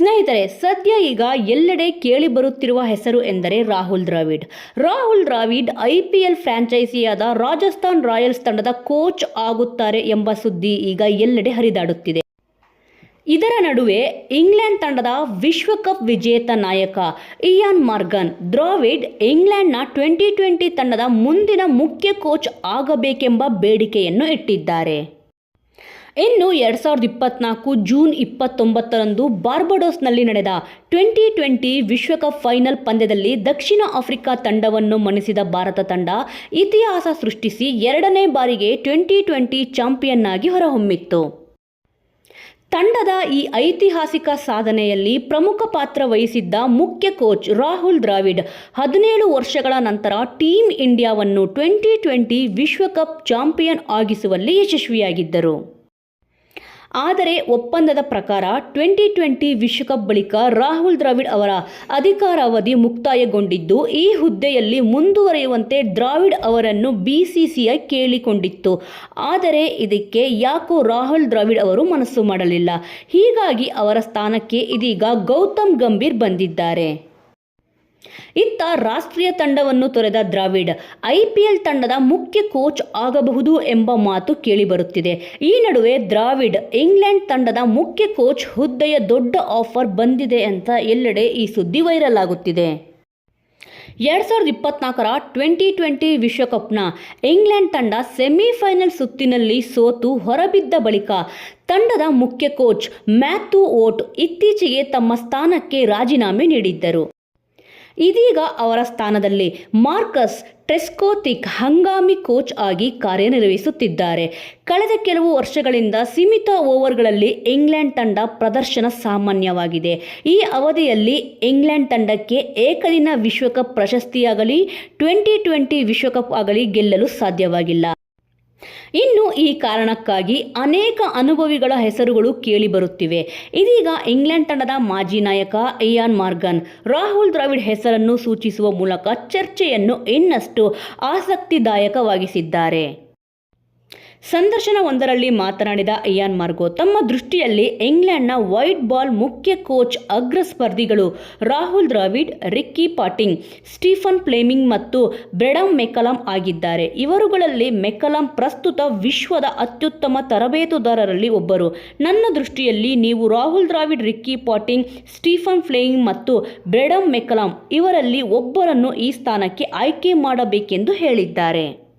ಸ್ನೇಹಿತರೆ, ಸದ್ಯ ಈಗ ಎಲ್ಲೆಡೆ ಕೇಳಿ ಬರುತ್ತಿರುವ ಹೆಸರು ಎಂದರೆ Rahul Dravid. Rahul Dravid I P L ಫ್ರಾಂಚೈಸಿಯಾದ Rajasthan Royals ತಂಡದ ಕೋಚ್ ಆಗುತ್ತಾರೆ ಎಂಬ ಸುದ್ದಿ ಈಗ ಎಲ್ಲೆಡೆ ಹರಿದಾಡುತ್ತಿದೆ. ಇದರ ನಡುವೆ ಇಂಗ್ಲೆಂಡ್ ತಂಡದ ವಿಶ್ವಕಪ್ ವಿಜೇತ ನಾಯಕ ಇಯಾನ್ ಮಾರ್ಗನ್, ದ್ರಾವಿಡ್ ಇಂಗ್ಲೆಂಡ್ನ ಟ್ವೆಂಟಿ ಟ್ವೆಂಟಿ ತಂಡದ ಮುಂದಿನ ಮುಖ್ಯ ಕೋಚ್ ಆಗಬೇಕೆಂಬ ಬೇಡಿಕೆಯನ್ನು ಇಟ್ಟಿದ್ದಾರೆ. ಇನ್ನು ಎರಡು ಸಾವಿರದ ಇಪ್ಪತ್ನಾಲ್ಕು ಜೂನ್ ಇಪ್ಪತ್ತೊಂಬತ್ತರಂದು ಬಾರ್ಬಡೋಸ್ನಲ್ಲಿ ನಡೆದ ಟ್ವೆಂಟಿ ಟ್ವೆಂಟಿ ವಿಶ್ವಕಪ್ ಫೈನಲ್ ಪಂದ್ಯದಲ್ಲಿ ದಕ್ಷಿಣ ಆಫ್ರಿಕಾ ತಂಡವನ್ನು ಮಣಿಸಿದ ಭಾರತ ತಂಡ ಇತಿಹಾಸ ಸೃಷ್ಟಿಸಿ ಎರಡನೇ ಬಾರಿಗೆ ಟ್ವೆಂಟಿ ಟ್ವೆಂಟಿ ಚಾಂಪಿಯನ್ ಆಗಿ ಹೊರಹೊಮ್ಮಿತ್ತು. ತಂಡದ ಈ ಐತಿಹಾಸಿಕ ಸಾಧನೆಯಲ್ಲಿ ಪ್ರಮುಖ ಪಾತ್ರ ವಹಿಸಿದ್ದ ಮುಖ್ಯ ಕೋಚ್ ರಾಹುಲ್ ದ್ರಾವಿಡ್ ಹದಿನೇಳು ವರ್ಷಗಳ ನಂತರ ಟೀಮ್ ಇಂಡಿಯಾವನ್ನು ಟ್ವೆಂಟಿ ಟ್ವೆಂಟಿ ವಿಶ್ವಕಪ್ ಚಾಂಪಿಯನ್ ಆಗಿಸುವಲ್ಲಿ ಯಶಸ್ವಿಯಾಗಿದ್ದರು. ಆದರೆ ಒಪ್ಪಂದದ ಪ್ರಕಾರ ಟ್ವೆಂಟಿ ಟ್ವೆಂಟಿ ವಿಶ್ವಕಪ್ ಬಳಿಕ ರಾಹುಲ್ ದ್ರಾವಿಡ್ ಅವರ ಅಧಿಕಾರಾವಧಿ ಮುಕ್ತಾಯಗೊಂಡಿದ್ದು, ಈ ಹುದ್ದೆಯಲ್ಲಿ ಮುಂದುವರೆಯುವಂತೆ ದ್ರಾವಿಡ್ ಅವರನ್ನು ಬಿಸಿಸಿಐ ಕೇಳಿಕೊಂಡಿತ್ತು. ಆದರೆ ಇದಕ್ಕೆ ಯಾಕೋ ರಾಹುಲ್ ದ್ರಾವಿಡ್ ಅವರು ಮನಸ್ಸು ಮಾಡಲಿಲ್ಲ. ಹೀಗಾಗಿ ಅವರ ಸ್ಥಾನಕ್ಕೆ ಇದೀಗ ಗೌತಮ್ ಗಂಭೀರ್ ಬಂದಿದ್ದಾರೆ. ಇತ್ತ ರಾಷ್ಟ್ರೀಯ ತಂಡವನ್ನು ತೊರೆದ ದ್ರಾವಿಡ್ ಐಪಿಎಲ್ ತಂಡದ ಮುಖ್ಯ ಕೋಚ್ ಆಗಬಹುದು ಎಂಬ ಮಾತು ಕೇಳಿಬರುತ್ತಿದೆ. ಈ ನಡುವೆ ದ್ರಾವಿಡ್, ಇಂಗ್ಲೆಂಡ್ ತಂಡದ ಮುಖ್ಯ ಕೋಚ್ ಹುದ್ದೆಯ ದೊಡ್ಡ ಆಫರ್ ಬಂದಿದೆ ಅಂತ ಎಲ್ಲೆಡೆ ಈ ಸುದ್ದಿ ವೈರಲ್ ಆಗುತ್ತಿದೆ ಎರಡ್ ಸಾವಿರದ ಇಪ್ಪತ್ನಾಲ್ಕರ ಟ್ವೆಂಟಿ ಟ್ವೆಂಟಿ ವಿಶ್ವಕಪ್ನ ಇಂಗ್ಲೆಂಡ್ ತಂಡ ಸೆಮಿಫೈನಲ್ ಸುತ್ತಿನಲ್ಲಿ ಸೋತು ಹೊರಬಿದ್ದ ಬಳಿಕ ತಂಡದ ಮುಖ್ಯ ಕೋಚ್ ಮ್ಯಾಥ್ಯೂ ಓಟ್ ಇತ್ತೀಚೆಗೆ ತಮ್ಮ ಸ್ಥಾನಕ್ಕೆ ರಾಜೀನಾಮೆ ನೀಡಿದ್ದರು. ಇದೀಗ ಅವರ ಸ್ಥಾನದಲ್ಲಿ ಮಾರ್ಕಸ್ ಟ್ರೆಸ್ಕೋತಿಕ್ ಹಂಗಾಮಿ ಕೋಚ್ ಆಗಿ ಕಾರ್ಯನಿರ್ವಹಿಸುತ್ತಿದ್ದಾರೆ. ಕಳೆದ ಕೆಲವು ವರ್ಷಗಳಿಂದ ಸೀಮಿತ ಓವರ್ಗಳಲ್ಲಿ ಇಂಗ್ಲೆಂಡ್ ತಂಡ ಪ್ರದರ್ಶನ ಸಾಮಾನ್ಯವಾಗಿದೆ. ಈ ಅವಧಿಯಲ್ಲಿ ಇಂಗ್ಲೆಂಡ್ ತಂಡಕ್ಕೆ ಏಕದಿನ ವಿಶ್ವಕಪ್ ಪ್ರಶಸ್ತಿಯಾಗಲಿ, ಟ್ವೆಂಟಿ ಟ್ವೆಂಟಿ ವಿಶ್ವಕಪ್ ಆಗಲಿ ಗೆಲ್ಲಲು ಸಾಧ್ಯವಾಗಿಲ್ಲ. ಇನ್ನು ಈ ಕಾರಣಕ್ಕಾಗಿ ಅನೇಕ ಅನುಭವಿಗಳ ಹೆಸರುಗಳು ಕೇಳಿಬರುತ್ತಿವೆ ಇದೀಗ ಇಂಗ್ಲೆಂಡ್ ತಂಡದ ಮಾಜಿ ನಾಯಕ ಇಯಾನ್ ಮಾರ್ಗನ್ ರಾಹುಲ್ ದ್ರಾವಿಡ್ ಹೆಸರನ್ನು ಸೂಚಿಸುವ ಮೂಲಕ ಚರ್ಚೆಯನ್ನು ಇನ್ನಷ್ಟು ಆಸಕ್ತಿದಾಯಕವಾಗಿಸಿದ್ದಾರೆ. ಸಂದರ್ಶನವೊಂದರಲ್ಲಿ ಮಾತನಾಡಿದ ಇಯಾನ್ ಮಾರ್ಗೋ, ತಮ್ಮ ದೃಷ್ಟಿಯಲ್ಲಿ ಇಂಗ್ಲೆಂಡ್ನ ವೈಟ್ ಬಾಲ್ ಮುಖ್ಯ ಕೋಚ್ ಅಗ್ರ ಸ್ಪರ್ಧಿಗಳು Rahul Dravid, Ricky Ponting, Stephen Fleming ಮತ್ತು ಬ್ರೆಡಮ್ ಮೆಕಲಂ ಆಗಿದ್ದಾರೆ. ಇವರುಗಳಲ್ಲಿ ಮೆಕಲಂ ಪ್ರಸ್ತುತ ವಿಶ್ವದ ಅತ್ಯುತ್ತಮ ತರಬೇತುದಾರರಲ್ಲಿ ಒಬ್ಬರು. ನನ್ನ ದೃಷ್ಟಿಯಲ್ಲಿ ನೀವು Rahul Dravid, Ricky Ponting, Stephen Fleming ಮತ್ತು ಬ್ರೆಡಮ್ ಮೆಕಲಂ ಇವರಲ್ಲಿ ಒಬ್ಬರನ್ನು ಈ ಸ್ಥಾನಕ್ಕೆ ಆಯ್ಕೆ ಮಾಡಬೇಕೆಂದು ಹೇಳಿದ್ದಾರೆ.